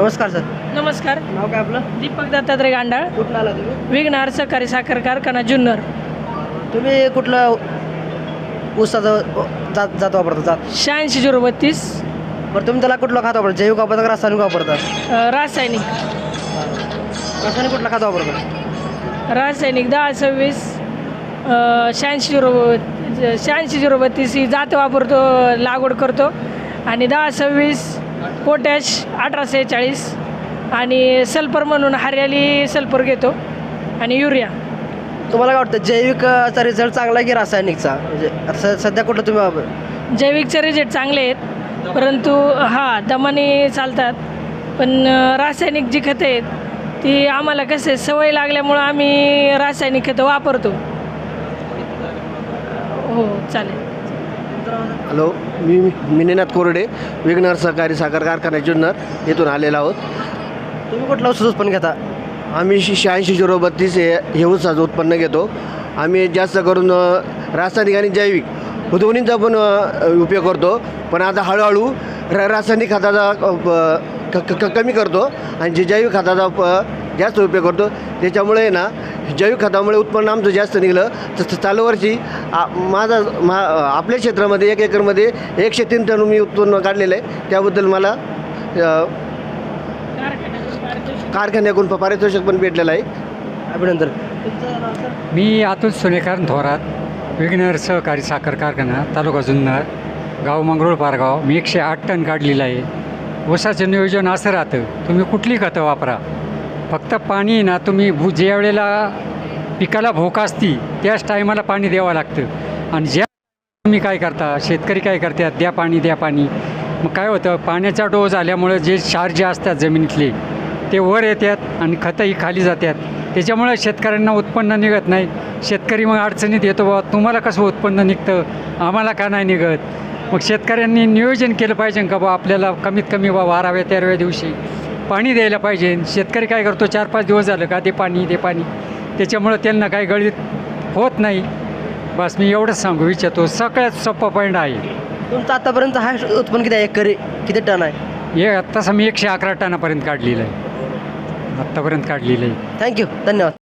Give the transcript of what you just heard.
नमस्कार सर. नमस्कार. नाव काय आपलं? दीपक दत्तात्रय गांडाळ. कुठलं आला तुम्ही? विघ्नहार सहकारी साखर कारखाना जुन्नर. तुम्ही कुठलं ऊसाचं जात जात वापरता जात? शहाऐंशी झिरो बत्तीस. बरं तुम्ही त्याला कुठलं खात वापरता? जैविक वापरता का रासायनिक वापरता? रासायनिक. रासायनिक कुठलं खात वापरता? रासायनिक दहा सव्वीस. शहाऐंशी झिरो शहाऐंशी झिरो बत्तीस ही जात वापरतो लागवड करतो. आणि दहा सव्वीस. पोटॅश अठरा सेहेचाळीस आणि सल्फर म्हणून हरियाली सल्फर घेतो आणि युरिया. तुम्हाला काय वाटतं जैविकचा रिझल्ट चांगला आहे की रासायनिकचा? म्हणजे सध्या कुठलं तुम्ही वापर जैविकचे रिजेक्ट चांगले आहेत परंतु हां दमाने चालतात. पण अ, रासायनिक जी खतं आहेत ती आम्हाला कसे सवय लागल्यामुळं आम्ही रासायनिक खतं वापरतो. हो चालेल. हॅलो मी मिनीनाथ कोरडे विघ्नर सहकारी साखर कारखाना जुन्नर येथून आलेलो आहोत. तुम्ही कुठलं ऊस उत्पन्न घेता? आम्ही शे- शहाऐंशी झिरो बत्तीस हे हे ऊसाचं उत्पन्न घेतो. आम्ही जास्त करून रासायनिक आणि जैविक दोन्हींचा पण उपयोग करतो. पण आता हळूहळू र रासायनिक खताचा क क- क- कमी करतो आणि जे जैविक खताचा प- जास्त उपयोग करतो त्याच्यामुळे ना जैविक खतामुळे उत्पन्न आमचं जास्त निघलं. तर चालू वर्षी आ- माझा मा आपल्या क्षेत्रामध्ये एक एकरमध्ये एकशे तीन टन मी उत्पन्न काढलेलं आहे. त्याबद्दल मला कारखान्याकडून पारितोषिक पण भेटलेलं आहे. अभिनंदन. मी आतून सुनेकांत थोरात विघ्नर सहकारी साखर कारखाना तालुका जुन्नर गाव मंगरुळ पारगाव. मी एकशे आठ टन काढलेलं आहे. ऊसाचं नियोजन असं राहतं. तुम्ही कुठली खतं वापरा? फक्त पाणी ना तुम्ही भू ज्या वेळेला पिकाला भोक असती त्याच टायमाला पाणी द्यावं लागतं. आणि ज्या तुम्ही काय करता शेतकरी काय करतात द्या पाणी द्या पाणी. मग काय होतं पाण्याचा डोस आल्यामुळं जे क्षार जे असतात जमिनीतले ते वर येतात आणि खतंही खाली जातात. त्याच्यामुळं शेतकऱ्यांना उत्पन्न निघत नाही. शेतकरी मग अडचणीत येतो बाबा तुम्हाला कसं उत्पन्न निघतं? आम्हाला का नाही निघत? मग शेतकऱ्यांनी नियोजन केलं पाहिजे का बा आपल्याला कमीत कमी बा बाराव्या तेराव्या दिवशी पाणी द्यायला पाहिजे. शेतकरी काय करतो चार पाच दिवस झालं का ते पाणी ते पाणी. त्याच्यामुळं त्यांना काही गळीत होत नाही. बस मी एवढंच सांगू इच्छितो सगळ्यात सोपा पॉईंट आहे. तुमचं आतापर्यंत हा उत्पन्न किती आहे एकरी? किती टन आहे? हे तसं मी एकशे अकरा टनापर्यंत काढलेलं आहे. आत्तापर्यंत काढलेलं आहे. थँक्यू धन्यवाद.